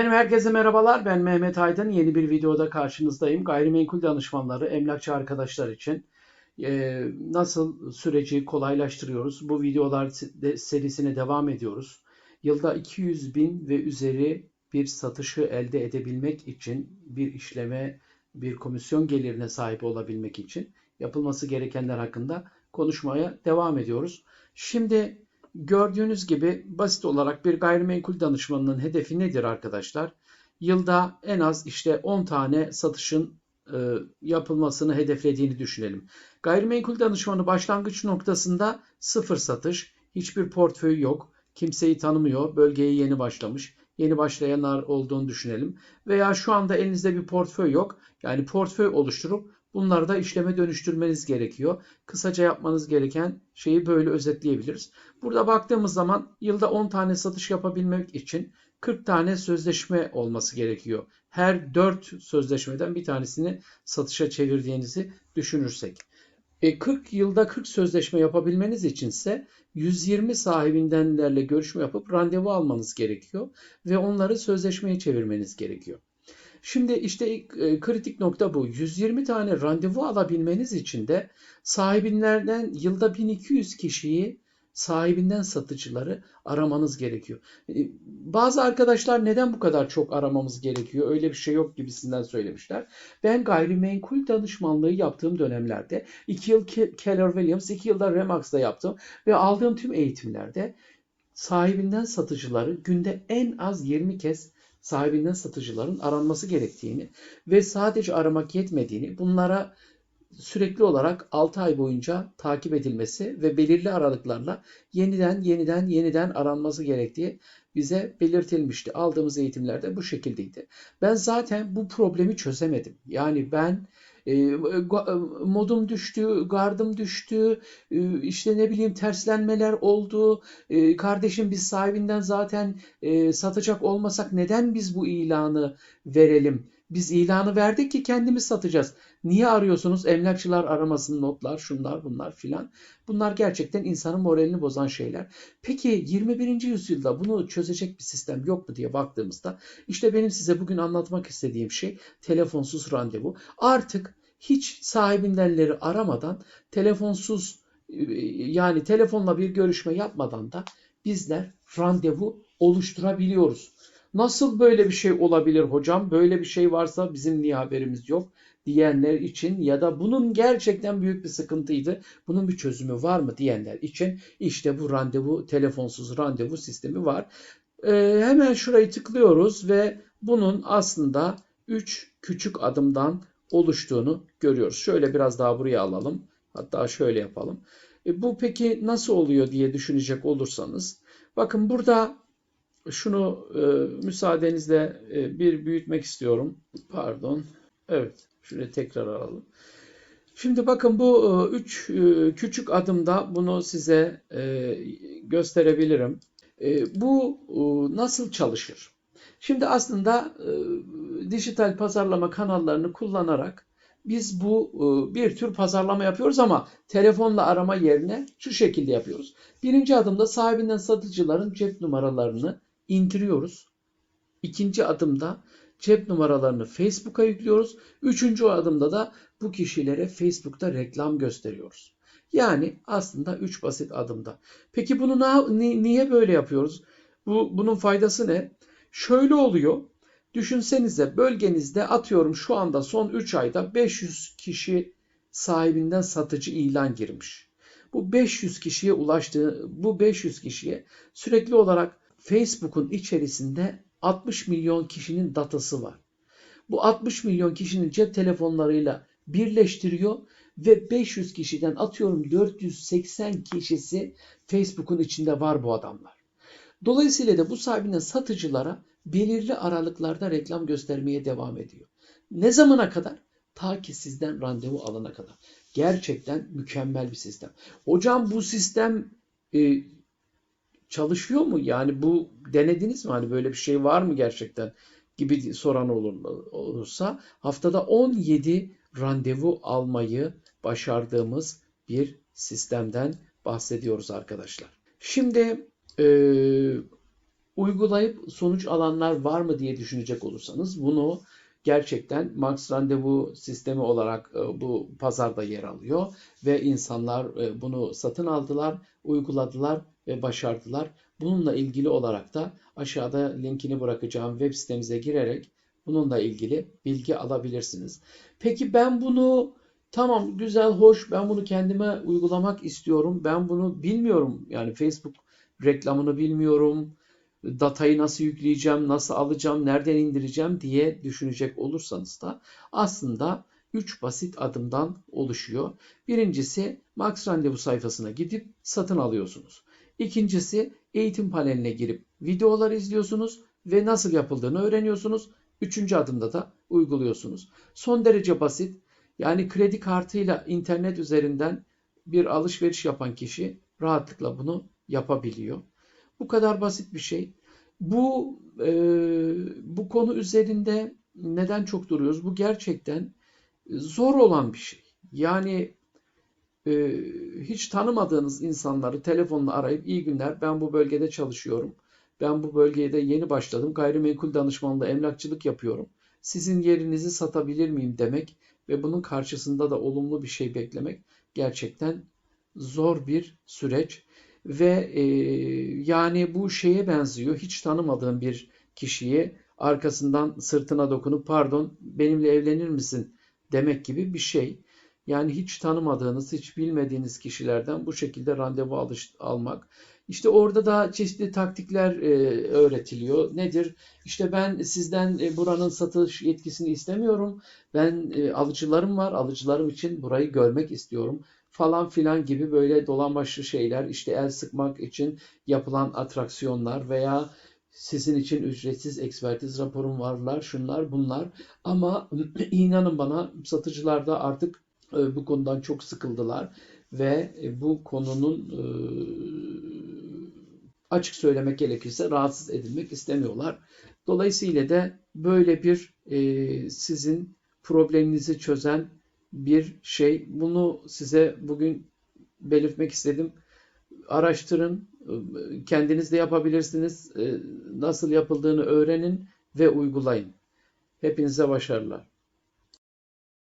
Benim herkese merhabalar. Ben Mehmet Aydın. Yeni bir videoda karşınızdayım. Gayrimenkul danışmanları, emlakçı arkadaşlar için e, nasıl süreci kolaylaştırıyoruz? Bu videolar se- serisine devam ediyoruz. Yılda 200 bin ve üzeri bir satışı elde edebilmek için bir işleme, bir komisyon gelirine sahip olabilmek için yapılması gerekenler hakkında konuşmaya devam ediyoruz. Şimdi gördüğünüz gibi basit olarak bir gayrimenkul danışmanının hedefi nedir arkadaşlar? Yılda en az işte 10 tane satışın e, yapılmasını hedeflediğini düşünelim. Gayrimenkul danışmanı başlangıç noktasında sıfır satış, hiçbir portföy yok, kimseyi tanımıyor, bölgeye yeni başlamış, yeni başlayanlar olduğunu düşünelim. Veya şu anda elinizde bir portföy yok, yani portföy oluşturup bunları da işleme dönüştürmeniz gerekiyor. Kısaca yapmanız gereken şeyi böyle özetleyebiliriz. Burada baktığımız zaman yılda 10 tane satış yapabilmek için 40 tane sözleşme olması gerekiyor. Her 4 sözleşmeden bir tanesini satışa çevirdiğinizi düşünürsek. E 40 yılda 40 sözleşme yapabilmeniz içinse 120 sahibindenlerle görüşme yapıp randevu almanız gerekiyor ve onları sözleşmeye çevirmeniz gerekiyor. Şimdi işte e, kritik nokta bu. 120 tane randevu alabilmeniz için de sahibinden yılda 1200 kişiyi sahibinden satıcıları aramanız gerekiyor. E, Bazı arkadaşlar neden bu kadar çok aramamız gerekiyor? Öyle bir şey yok gibisinden söylemişler. Ben gayrimenkul danışmanlığı yaptığım dönemlerde 2 yıl Ke- Keller Williams, 2 yılda Remax'da yaptım ve aldığım tüm eğitimlerde sahibinden satıcıları günde en az 20 kez sahibinden satıcıların aranması gerektiğini ve sadece aramak yetmediğini, bunlara sürekli olarak 6 ay boyunca takip edilmesi ve belirli aralıklarla yeniden yeniden yeniden aranması gerektiği bize belirtilmişti. Aldığımız eğitimlerde bu şekildeydi. Ben zaten bu problemi çözemedim. Yani ben e, ga- modum düştü, gardım düştü, e, işte ne bileyim terslenmeler oldu. E, kardeşim biz sahibinden zaten e, satacak olmasak neden biz bu ilanı verelim? Biz ilanı verdik ki kendimiz satacağız. Niye arıyorsunuz? Emlakçılar aramasın notlar, şunlar bunlar filan. Bunlar gerçekten insanın moralini bozan şeyler. Peki 21. yüzyılda bunu çözecek bir sistem yok mu diye baktığımızda işte benim size bugün anlatmak istediğim şey telefonsuz randevu. Artık hiç sahibindenleri aramadan telefonsuz e, yani telefonla bir görüşme yapmadan da bizler randevu oluşturabiliyoruz. Nasıl böyle bir şey olabilir hocam? Böyle bir şey varsa bizim niye haberimiz yok diyenler için ya da bunun gerçekten büyük bir sıkıntıydı. Bunun bir çözümü var mı diyenler için işte bu randevu telefonsuz randevu sistemi var. Ee, hemen şurayı tıklıyoruz ve bunun aslında 3 küçük adımdan oluştuğunu görüyoruz. Şöyle biraz daha buraya alalım. Hatta şöyle yapalım. E, bu peki nasıl oluyor diye düşünecek olursanız. Bakın burada şunu e, müsaadenizle e, bir büyütmek istiyorum. Pardon. Evet. Şöyle tekrar alalım. Şimdi bakın bu e, üç e, küçük adımda bunu size e, gösterebilirim. E, Bu e, nasıl çalışır? Şimdi aslında e, dijital pazarlama kanallarını kullanarak biz bu e, bir tür pazarlama yapıyoruz ama telefonla arama yerine şu şekilde yapıyoruz. Birinci adımda sahibinden satıcıların cep numaralarını indiriyoruz. İkinci adımda cep numaralarını Facebook'a yüklüyoruz. Üçüncü adımda da bu kişilere Facebook'ta reklam gösteriyoruz. Yani aslında üç basit adımda. Peki bunu na- ni- niye böyle yapıyoruz? Bu bunun faydası ne? Şöyle oluyor. Düşünsenize bölgenizde atıyorum şu anda son 3 ayda 500 kişi sahibinden satıcı ilan girmiş. Bu 500 kişiye ulaştığı bu 500 kişiye sürekli olarak Facebook'un içerisinde 60 milyon kişinin datası var. Bu 60 milyon kişinin cep telefonlarıyla birleştiriyor ve 500 kişiden atıyorum 480 kişisi Facebook'un içinde var bu adamlar. Dolayısıyla da bu sahibinden satıcılara belirli aralıklarda reklam göstermeye devam ediyor. Ne zamana kadar? Ta ki sizden randevu alana kadar. Gerçekten mükemmel bir sistem. Hocam bu sistem e, çalışıyor mu? Yani bu denediniz mi? Hani böyle bir şey var mı gerçekten? gibi soran olur, olursa haftada 17 randevu almayı başardığımız bir sistemden bahsediyoruz arkadaşlar. Şimdi e, Uygulayıp sonuç alanlar var mı diye düşünecek olursanız bunu gerçekten Max Randevu sistemi olarak e, bu pazarda yer alıyor ve insanlar e, bunu satın aldılar, uyguladılar ve başardılar. Bununla ilgili olarak da aşağıda linkini bırakacağım web sitemize girerek bununla ilgili bilgi alabilirsiniz. Peki ben bunu tamam güzel hoş ben bunu kendime uygulamak istiyorum. Ben bunu bilmiyorum. Yani Facebook reklamını bilmiyorum. Datayı nasıl yükleyeceğim, nasıl alacağım, nereden indireceğim diye düşünecek olursanız da aslında 3 basit adımdan oluşuyor. Birincisi Max Randevu sayfasına gidip satın alıyorsunuz. İkincisi eğitim paneline girip videolar izliyorsunuz ve nasıl yapıldığını öğreniyorsunuz. Üçüncü adımda da uyguluyorsunuz. Son derece basit. Yani kredi kartıyla internet üzerinden bir alışveriş yapan kişi rahatlıkla bunu yapabiliyor. Bu kadar basit bir şey. Bu e, bu konu üzerinde neden çok duruyoruz? Bu gerçekten zor olan bir şey. Yani e, hiç tanımadığınız insanları telefonla arayıp iyi günler ben bu bölgede çalışıyorum. Ben bu bölgede yeni başladım. Gayrimenkul danışmanlığı emlakçılık yapıyorum. Sizin yerinizi satabilir miyim demek ve bunun karşısında da olumlu bir şey beklemek gerçekten zor bir süreç ve e, yani bu şeye benziyor. Hiç tanımadığım bir kişiye arkasından sırtına dokunup pardon benimle evlenir misin demek gibi bir şey. Yani hiç tanımadığınız, hiç bilmediğiniz kişilerden bu şekilde randevu alış, almak. İşte orada da çeşitli taktikler e, öğretiliyor. Nedir? İşte ben sizden e, buranın satış yetkisini istemiyorum. Ben e, alıcılarım var. Alıcılarım için burayı görmek istiyorum falan filan gibi böyle dolambaçlı şeyler. İşte el sıkmak için yapılan atraksiyonlar veya sizin için ücretsiz ekspertiz raporum varlar, şunlar bunlar. Ama inanın bana satıcılar da artık e, bu konudan çok sıkıldılar ve e, bu konunun e, açık söylemek gerekirse rahatsız edilmek istemiyorlar. Dolayısıyla da böyle bir sizin probleminizi çözen bir şey. Bunu size bugün belirtmek istedim. Araştırın, kendiniz de yapabilirsiniz. Nasıl yapıldığını öğrenin ve uygulayın. Hepinize başarılar.